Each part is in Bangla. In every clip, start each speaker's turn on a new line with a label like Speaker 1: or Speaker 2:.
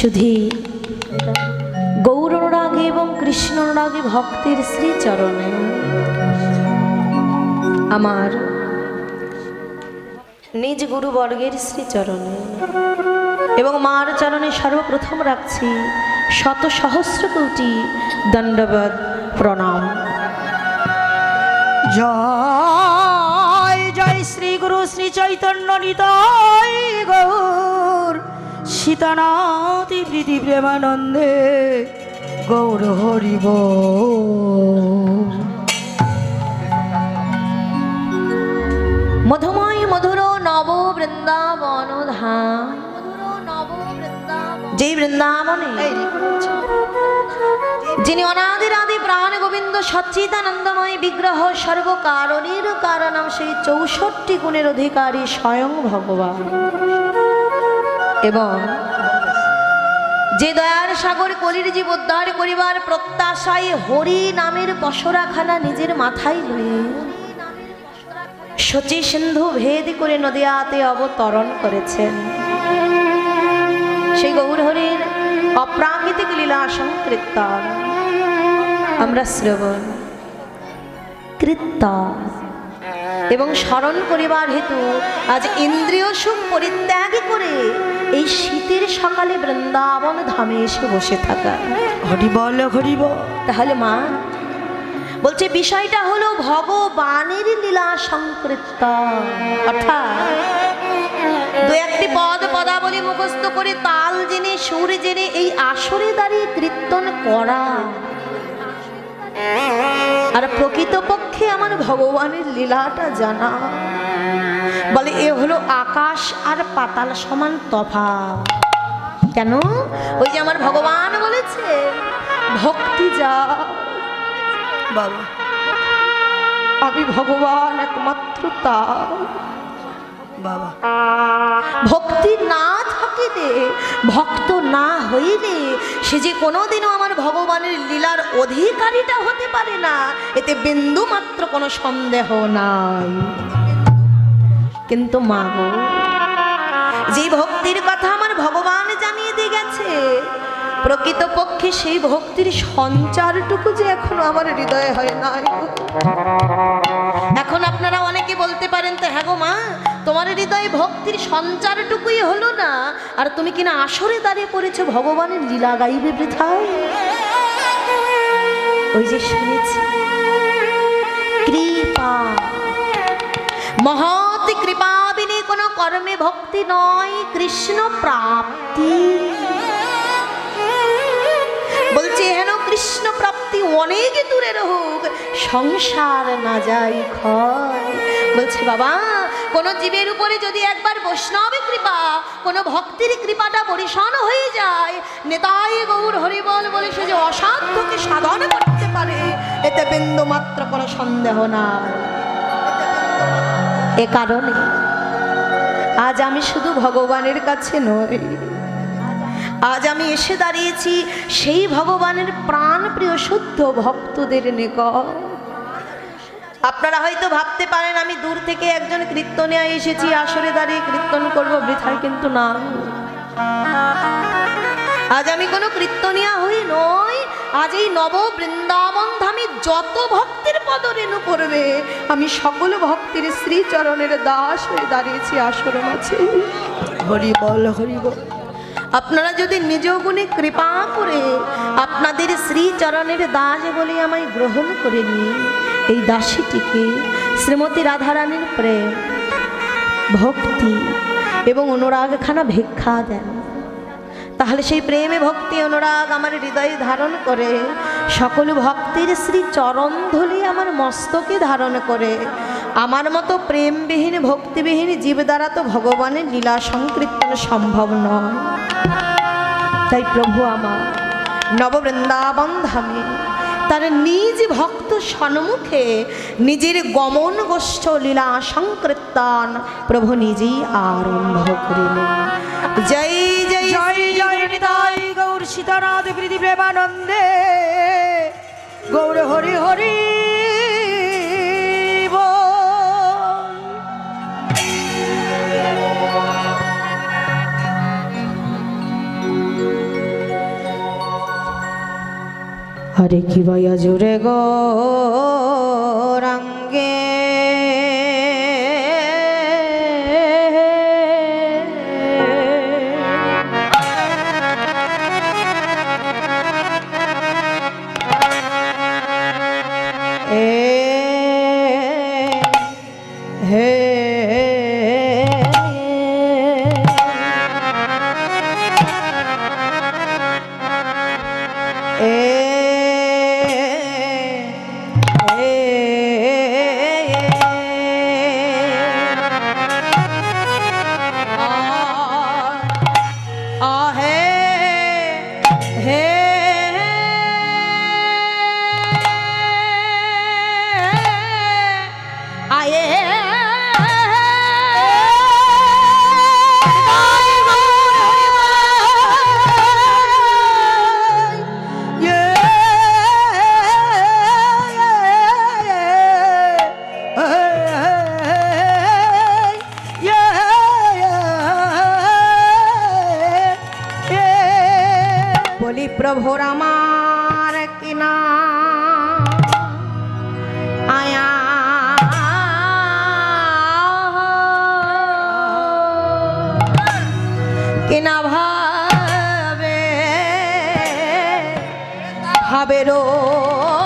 Speaker 1: শুধু গৌর এবং কৃষ্ণ অনুরাগে ভক্তের শ্রীচরণে। আমার নিজ গুরুবর্গের শ্রীচরণে। এবং মার চরণে সর্বপ্রথম রাখছি শত সহস্র কোটি দণ্ডবদ প্রণাম।
Speaker 2: জয় জয় শ্রী গুরু শ্রী চৈতন্য নিতাই গৌর। সীতানাথি প্রীতি প্রেমানন্দে গৌর হরিব।
Speaker 1: মধুময় মধুর নব বৃন্দাবন ধাম। যেই বৃন্দাবনে যিনি অনাদির আদি প্রাণ গোবিন্দ সচ্চিদানন্দময় বিগ্রহ সর্বকারণের কারণম সেই চৌষট্টি গুণের অধিকারী স্বয়ং ভগবান। এবং যে দয়ার সাগর কলির জীব উদ্ধার করিবার প্রত্যাশায় হরি নামের পশরাখানা নিজের মাথায় লয়ে। শচী সিন্ধু ভেদ করে নদিয়াতে অবতরণ করেছেন সেই গৌরহরির অপ্রাকৃতিক লীলা সংকীর্তন। আমরা শ্রবণ। কীর্তন এবং স্মরণ করিবার হেতু আজ ইন্দ্রিয় সুখ পরিত্যাগ করে এই শীতের সকালে বৃন্দাবন ধামে এসে বসে থাকা।
Speaker 2: হরিবল হরিব
Speaker 1: তাহলে মা বলছে বিষয়টা হলো ভগবানের লীলা সংকৃত অর্থাৎ দু একটি পদ পদাবলী মুখস্থ করে তাল জেনে সুর জেনে এই আসরে দাঁড়িয়ে কীর্তন করা। আর প্রকৃতপক্ষে আমার ভগবানের লীলাটা জানা। এ হলো আকাশ আর পাতাল সমান তফাৎ। কেন? ওই যে আমার ভগবান বলেছে, ভক্তি যা
Speaker 2: বাবা,
Speaker 1: আমি ভগবান একমাত্র তা
Speaker 2: বাবা,
Speaker 1: ভক্তি না থাকিলে, ভক্ত না হইলে সে যে কোনোদিনও আমার ভগবানের লীলার অধিকারীটা হতে পারে না, এতে বিন্দু মাত্র কোনো সন্দেহ নাই। কিন্তু মা গো, যে ভক্তির কথা আমার ভগবান জানিয়ে দিয়ে গেছে, প্রকৃতপক্ষে সেই ভক্তির সঞ্চারটুকু যে এখনও আমার হৃদয়ে হয় গো। এখন আপনারা অনেকে বলতে পারেন তো হ্যাঁ গো মা, তোমার হৃদয়ে ভক্তির সঞ্চারটুকুই হলো না, আর তুমি কিনা আসরে দাঁড়িয়ে পড়েছো ভগবানের লীলা গাইবে বৃথায় ওই যে শুনেছি, কৃপা মহৎ কৃপা বিনে কোনো কর্মে ভক্তি নয়, কৃষ্ণ প্রাপ্তি। বলছে, হেন কৃষ্ণ প্রাপ্তি অনেক দূরের হোক, সংসার না যাই ক্ষয়। বলছে, বাবা, কোনো জীবের উপরে যদি একবার বৈষ্ণবের কৃপা, কোনো ভক্তির কৃপাটা পরিশন হয়ে যায়, নেতাই গৌর হরিবল বলে সে যে অসাধ্যকে সাধন করতে পারে, এতে বিন্দু মাত্র কোনো সন্দেহ নাই। এ কারণে আজ আমি শুধু ভগবানের কাছে নই। আজ আমি এসে দাঁড়িয়েছি সেই ভগবানের প্রাণ প্রিয় শুদ্ধ ভক্তদের নিকট। আপনারা হয়তো ভাবতে পারেন, আমি দূর থেকে একজন কীর্তনে এসেছি, আসরে দাঁড়িয়ে কীর্তন করব বৃথায় কিন্তু না। আজ আমি কোনো কীর্তনিয়া হই নই আজ এই নব বৃন্দাবন ধামে যত ভক্তের পদরেণু করবে আমি সকল ভক্তির শ্রীচরণের দাস হয়ে দাঁড়িয়েছি আসর মাঝে।
Speaker 2: হরিবল হরিব
Speaker 1: আপনারা যদি নিজ গুণে কৃপা করে আপনাদের শ্রীচরণের দাস বলে আমায় গ্রহণ করে নিন, এই দাসীটিকে শ্রীমতী রাধারানীর প্রেম, ভক্তি এবং অনুরাগখানা ভিক্ষা দেন। তাহলে সেই প্রেমে ভক্তি অনুরাগ আমার হৃদয়ে ধারণ করে। সকল ভক্তির শ্রী চরণ ধুলি আমার মস্তকে ধারণ করে। আমার মতো প্রেমবিহীন, ভক্তিবিহীন জীব দ্বারা তো ভগবানের লীলা সংকীর্তন সম্ভব নয়। তাই প্রভু আমার নববৃন্দাবন ধামে তার নিজ ভক্ত সন্মুখে নিজের গমন গোষ্ঠ লীলা সংকীর্তন প্রভু নিজেই আরম্ভ করিলেন। জয় জয়
Speaker 2: জয় জয় গৌর সীতানাথ প্রীতি প্রেমানন্দে গৌর হরি হরি
Speaker 1: হরে কি ভয় জুড়ে গো রাং ভাবেরো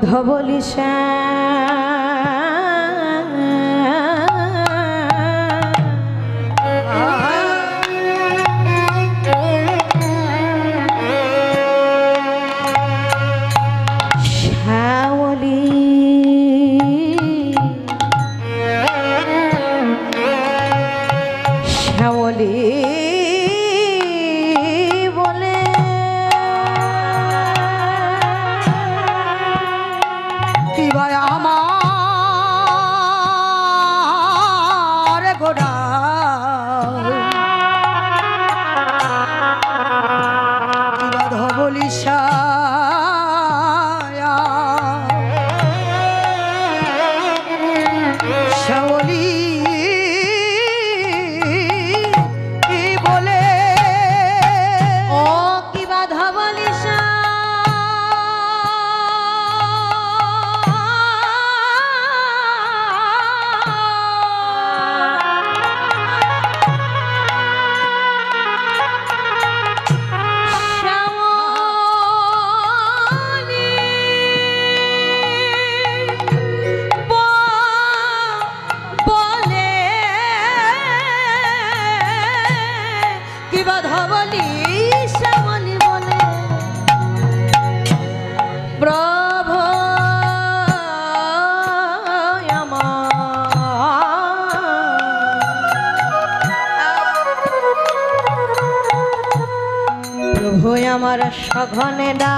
Speaker 1: কি আমার সঘনে ডা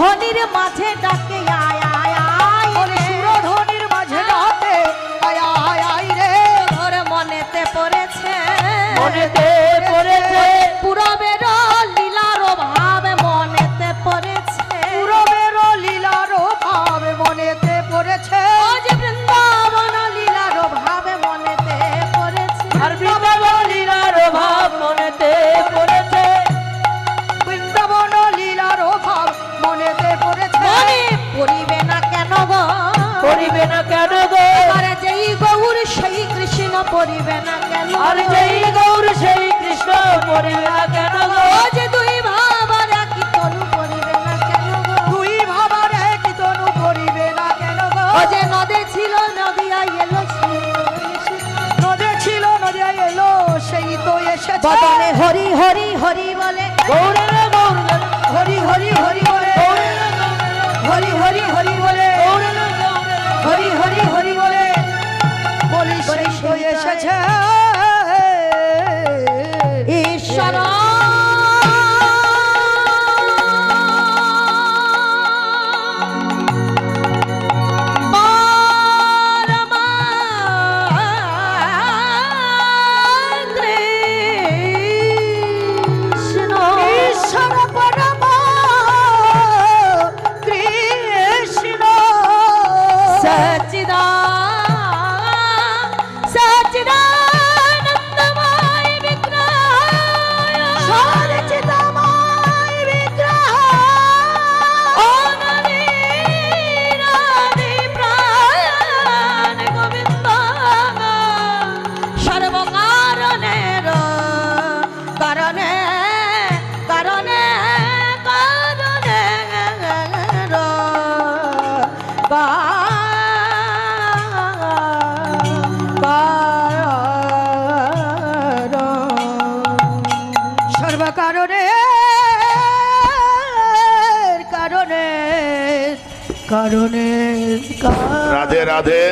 Speaker 1: সুরধ্বনির মাঝে ডাকে আয় আয় আয় রে।
Speaker 2: সুরধ্বনির মাঝে ডাকে আয় আয় আয় রে।
Speaker 1: ঘরে মনেতে পড়েছে।
Speaker 2: মনেতে করিবে না কেন গো?
Speaker 1: আরে যেই গৌর সেই কৃষ্ণ পড়িবে না কেন
Speaker 2: আর যেই গৌর সেই কৃষ্ণ পড়িবে না কেন গো?
Speaker 1: যে দুই ভাবার একই তনু পড়িবে না কেন গো?
Speaker 2: তুই ভাবার এক তনু পড়িবে না কেন গো?
Speaker 1: ও যে নদে ছিল নদিয়া এলো।
Speaker 2: নদে ছিল নদে এলো সেই তো এসেছে।
Speaker 1: বদনে হরি হরি হরি বলে।
Speaker 2: গৌরে রে গৌর হরি হরি হরি বলে। হরি হরি হরি বলে। হরি হরি
Speaker 3: রাধে রাধে।